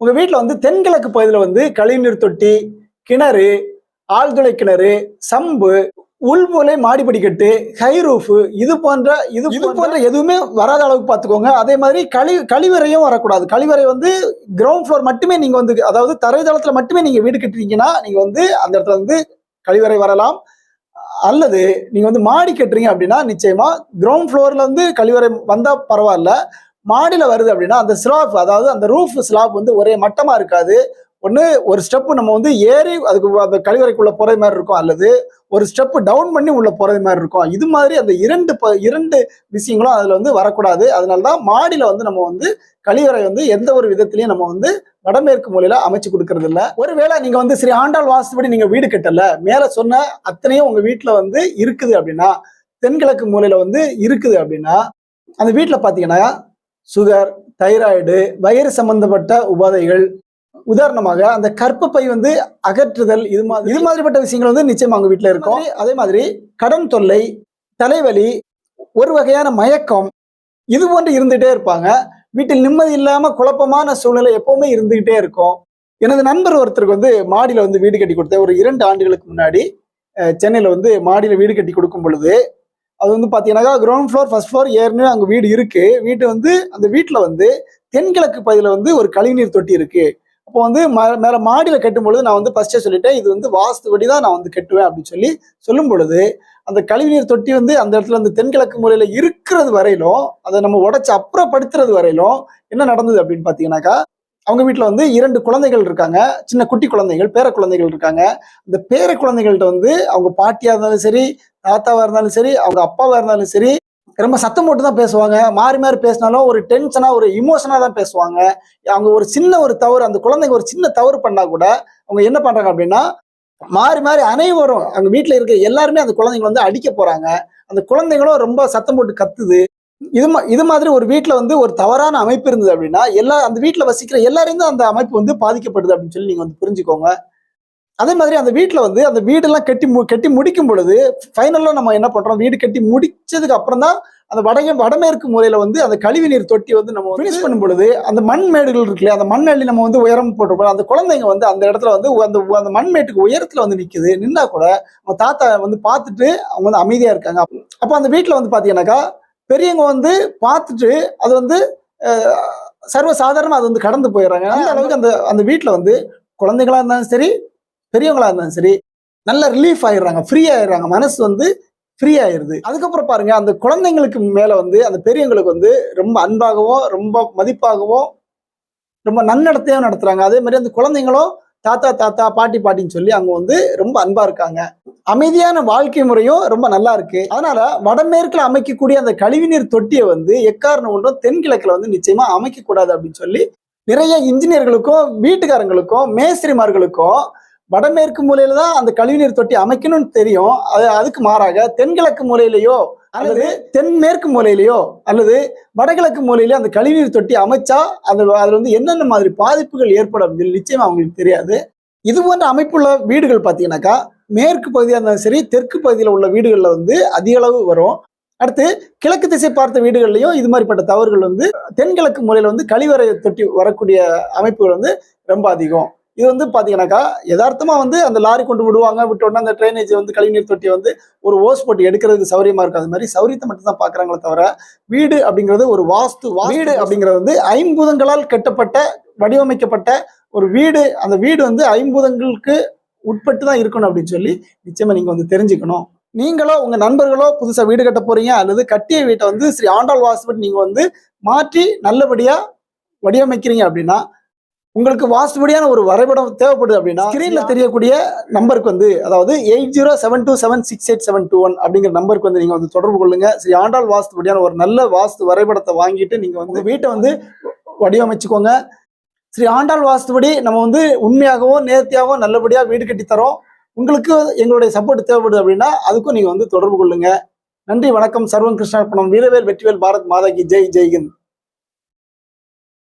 உங்க வீட்டுல வந்து தென்கிழக்கு பகுதியில் வந்து கழிவுநீர் தொட்டி கிணறு ஆழ்துளை கிணறு சம்பு உள்மூலை மாடிப்படிக்கட்டு ஹை ரூஃப் இது போன்ற இது இது போன்ற எதுவுமே வராத அளவுக்கு பார்த்துக்கோங்க. அதே மாதிரி கழி கழிவறையும் வரக்கூடாது. கழிவறை வந்து கிரவுண்ட் ஃப்ளோர் மட்டுமே நீங்க வந்து அதாவது தரைதளத்துல மட்டுமே நீங்க வீடு கட்டுறீங்கன்னா நீங்க வந்து அந்த இடத்துல வந்து கழிவறை வரலாம். அல்லது நீங்க வந்து மாடி கட்டுறீங்க அப்படின்னா நிச்சயமா கிரவுண்ட் ஃப்ளோர்ல வந்து கழிவறை வந்தா பரவாயில்ல. மாடியில் வருது அப்படின்னா அந்த ஸ்லாப் அதாவது அந்த ரூஃப் ஸ்லாப் வந்து ஒரே மட்டமாக இருக்காது. ஒன்று ஒரு ஸ்டெப்பு நம்ம வந்து ஏறி அதுக்கு அந்த கழிவறைக்குள்ளே போகிற மாதிரி இருக்கும். அல்லது ஒரு ஸ்டெப் டவுன் பண்ணி உள்ளே போகிறது மாதிரி இருக்கும். இது மாதிரி அந்த இரண்டு ப இரண்டு விஷயங்களும் அதில் வந்து வரக்கூடாது. அதனால தான் மாடியில் வந்து நம்ம வந்து கழிவறை வந்து எந்த ஒரு விதத்துலையும் நம்ம வந்து வடமேற்கு மூலையில அமைச்சு கொடுக்கறது இல்ல. ஒருவேளை நீங்க வந்து ஸ்ரீ ஆண்டாள் வாஸ்துபடி நீங்க வீடு கட்டல மேல சொன்ன அத்தனையும் உங்க வீட்டுல வந்து இருக்குது அப்படின்னா தென்கிழக்கு மூலையில வந்து இருக்குது அப்படின்னா அந்த வீட்டுல பாத்தீங்கன்னா சுகர் தைராய்டு வயிறு சம்பந்தப்பட்ட உபாதைகள். உதாரணமாக அந்த கற்பப்பை வந்து அகற்றுதல் இது மாதிரி இது மாதிரிப்பட்ட விஷயங்கள் வந்து நிச்சயமா அவங்க வீட்டில் இருக்கும். அதே மாதிரி கடன் தொல்லை தலைவலி ஒரு வகையான மயக்கம் இது போன்று இருந்துகிட்டே இருப்பாங்க. வீட்டில் நிம்மதி இல்லாமல் குழப்பமான சூழ்நிலை எப்பவுமே இருந்துகிட்டே இருக்கும். எனது நண்பர் ஒருத்தருக்கு வந்து மாடியில் வந்து வீடு கட்டி கொடுத்தேன். ஒரு இரண்டு ஆண்டுகளுக்கு முன்னாடி சென்னையில் வந்து மாடியில் வீடு கட்டி கொடுக்கும் பொழுது அது வந்து பார்த்தீங்கன்னாக்கா கிரவுண்ட் ஃப்ளோர் ஃபர்ஸ்ட் ஃப்ளோர் ஏற்கனவே அங்கே வீடு இருக்கு. வீட்டு வந்து அந்த வீட்டில் வந்து தென்கிழக்கு பகுதியில் வந்து ஒரு கழிவுநீர் தொட்டி இருக்கு. அப்போ வந்து ம- மேலே மாடியில் கட்டும் பொழுது நான் வந்து ஃபர்ஸ்டே சொல்லிட்டேன் இது வந்து வாஸ்துபடி தான் நான் வந்து கட்டுவேன் அப்படின்னு சொல்லி சொல்லும் பொழுது அந்த கழிவுநீர் தொட்டி வந்து அந்த இடத்துல அந்த தென்கிழக்கு முறையில் இருக்கிறது வரையிலும் அதை நம்ம உடச்சி அப்புறப்படுத்துறது வரையிலும் என்ன நடந்தது அப்படின்னு பார்த்தீங்கன்னாக்கா அவங்க வீட்டில் வந்து இரண்டு குழந்தைகள் இருக்காங்க. சின்ன குட்டி குழந்தைகள் பேர குழந்தைகள் இருக்காங்க. இந்த பேர குழந்தைகள்கிட்ட வந்து அவங்க பாட்டியா இருந்தாலும் சரி தாத்தாவா இருந்தாலும் சரி அவங்க அப்பாவா இருந்தாலும் சரி ரொம்ப சத்தம் போட்டு தான் பேசுவாங்க. மாறி மாறி பேசினாலும் ஒரு டென்ஷனா ஒரு இமோஷனா தான் பேசுவாங்க. அவங்க ஒரு சின்ன ஒரு தவறு அந்த குழந்தைங்க ஒரு சின்ன தவறு பண்ணா கூட அவங்க என்ன பண்றாங்க அப்படின்னா மாறி மாறி அனைவரும் அங்க வீட்டுல இருக்க எல்லாருமே அந்த குழந்தைங்க வந்து அடிக்க போறாங்க. அந்த குழந்தைங்களும் ரொம்ப சத்தம் போட்டு கத்துது. இது மா- இது மாதிரி ஒரு வீட்டுல வந்து ஒரு தவறான அமைப்பு இருந்தது அப்படின்னா எல்லா அந்த வீட்டுல வசிக்கிற எல்லாரையும் அந்த அமைப்பு வந்து பாதிக்கப்படுது அப்படின்னு சொல்லி நீங்க வந்து புரிஞ்சுக்கோங்க. அதே மாதிரி அந்த வீட்டுல வந்து அந்த வீடெல்லாம் கட்டி மு கட்டி முடிக்கும் பொழுது ஃபைனலா நம்ம என்ன பண்றோம்? வீடு கட்டி முடிச்சதுக்கு அப்புறம் தான் அந்த வடக வடமேற்கு முறையில வந்து அந்த கழிவு நீர் தொட்டி வந்து நம்ம ஃபினிஷ் பண்ணும் பொழுது அந்த மண் மேடுகள் இருக்கு இல்லையா? அந்த மண் அள்ளி நம்ம வந்து உயரம் போட்டிருப்போம். அந்த குழந்தைங்க வந்து அந்த இடத்துல வந்து அந்த அந்த மண் மேட்டுக்கு உயரத்துல வந்து நிக்குது. நின்னா கூட அவங்க தாத்தா வந்து பார்த்துட்டு அவங்க வந்து அமைதியா இருக்காங்க. அப்போ அந்த வீட்டுல வந்து பாத்தீங்கன்னாக்கா பெரியவங்க வந்து பார்த்துட்டு அது வந்து அஹ், சர்வ சாதாரணமா அது வந்து கடந்து போயிடுறாங்க. அந்த அளவுக்கு அந்த அந்த வீட்டுல வந்து குழந்தைகளா இருந்தாலும் சரி பெரியவங்களா இருந்தாலும் சரி நல்ல ரிலீஃப் ஆயிடுறாங்க. ஃப்ரீ ஆயிடுறாங்க. மனசு வந்து ஃப்ரீ ஆயிருது. அதுக்கப்புறம் பாருங்க அந்த குழந்தைங்களுக்கு மேல வந்து அந்த பெரியவங்களுக்கு வந்து ரொம்ப அன்பாகவும் ரொம்ப மதிப்பாகவும் ரொம்ப நன்னடத்தையும் நடத்துறாங்க. அதே மாதிரி அந்த குழந்தைங்களும் தாத்தா தாத்தா பாட்டி பாட்டின்னு சொல்லி அவங்க வந்து ரொம்ப அன்பா இருக்காங்க. அமைதியான வாழ்க்கை முறையும் ரொம்ப நல்லா இருக்கு. அதனால வடமேற்குல அமைக்கக்கூடிய அந்த கழிவுநீர் தொட்டியை வந்து எக்காரணம் ஒன்றும் தென்கிழக்குல வந்து நிச்சயமா அமைக்க கூடாது அப்படின்னு சொல்லி நிறைய இன்ஜினியர்களுக்கும் வீட்டுக்காரங்களுக்கும் மேஸ்திரிமார்களுக்கும் வடமேற்கு மூலையில தான் அந்த கழிவுநீர் தொட்டி அமைக்கணும்னு தெரியும். அது அதுக்கு மாறாக தென்கிழக்கு மூலையிலையோ அல்லது தென்மேற்கு மூலையிலையோ அல்லது வடகிழக்கு மூலையிலயோ அந்த கழிவுநீர் தொட்டி அமைச்சா அந்த அதுல வந்து என்னென்ன மாதிரி பாதிப்புகள் ஏற்படும் நிச்சயமா அவங்களுக்கு தெரியாது. இது போன்ற அமைப்புள்ள வீடுகள் பார்த்தீங்கன்னாக்கா மேற்கு பகுதியாக இருந்தாலும் சரி தெற்கு பகுதியில் உள்ள வீடுகளில் வந்து அதிக அளவு வரும். அடுத்து கிழக்கு திசை பார்த்த வீடுகள்லையும் இது மாதிரிப்பட்ட தவறுகள் வந்து தென்கிழக்கு முறையில் வந்து கழிவறை தொட்டி வரக்கூடிய அமைப்புகள் வந்து ரொம்ப அதிகம். இது வந்து பாத்தீங்கன்னாக்கா யதார்த்தமா வந்து அந்த லாரி கொண்டு விடுவாங்க. விட்ட உடனே அந்த ட்ரைனேஜ் வந்து கழிவுநீர் தொட்டியை வந்து ஒரு ஓஸ் போட்டு எடுக்கிறதுக்கு சௌரியமா இருக்கு அது மாதிரி சௌரியத்தை மட்டும் தான் பாக்குறாங்களே தவிர வீடு அப்படிங்கிறது ஒரு வாஸ்து வீடு அப்படிங்கிறது. வந்து ஐம்பூதங்களால் கட்டப்பட்ட வடிவமைக்கப்பட்ட ஒரு வீடு. அந்த வீடு வந்து ஐம்பூதங்களுக்கு உட்பட்டு தான் இருக்கணும் அப்படின்னு சொல்லி நிச்சயமா நீங்க வந்து தெரிஞ்சுக்கணும். நீங்களோ உங்க நண்பர்களோ புதுசா வீடு கட்ட போறீங்க அல்லது கட்டிய வீட்டை வந்து ஸ்ரீ ஆண்டாள் வாஸ்துபடி நீங்க வந்து மாற்றி நல்லபடியா வடிவமைக்கிறீங்க அப்படின்னா உங்களுக்கு வாஸ்துபடியான ஒரு வரைபடம் தேவைப்படுது அப்படின்னா ஸ்கிரீன்ல தெரியக்கூடிய நம்பருக்கு வந்து அதாவது eight zero seven two seven six eight seven two one அப்படிங்கிற நம்பருக்கு வந்து நீங்க வந்து தொடர்பு கொள்ளுங்க. ஸ்ரீ ஆண்டாள் வாஸ்துபடியான ஒரு நல்ல வாஸ்து வரைபடத்தை வாங்கிட்டு நீங்க வந்து வீட்டை வந்து வடிவமைச்சுக்கோங்க. ஸ்ரீ ஆண்டாள் வாஸ்துபடி நம்ம வந்து உண்மையாகவும் நேர்த்தியாகவும் நல்லபடியா வீடு கட்டி தரோம். உங்களுக்கு எங்களுடைய சப்போர்ட் தேவைப்படுது அப்படின்னா அதுக்கும் நீங்க வந்து தொடர்பு கொள்ளுங்க. நன்றி வணக்கம். சர்வம் கிருஷ்ணார்ப்பணம் வீரவேல் வெற்றிவேல் பாரத் மாதா கி. ஜெய் ஜெய்ஹிந்த்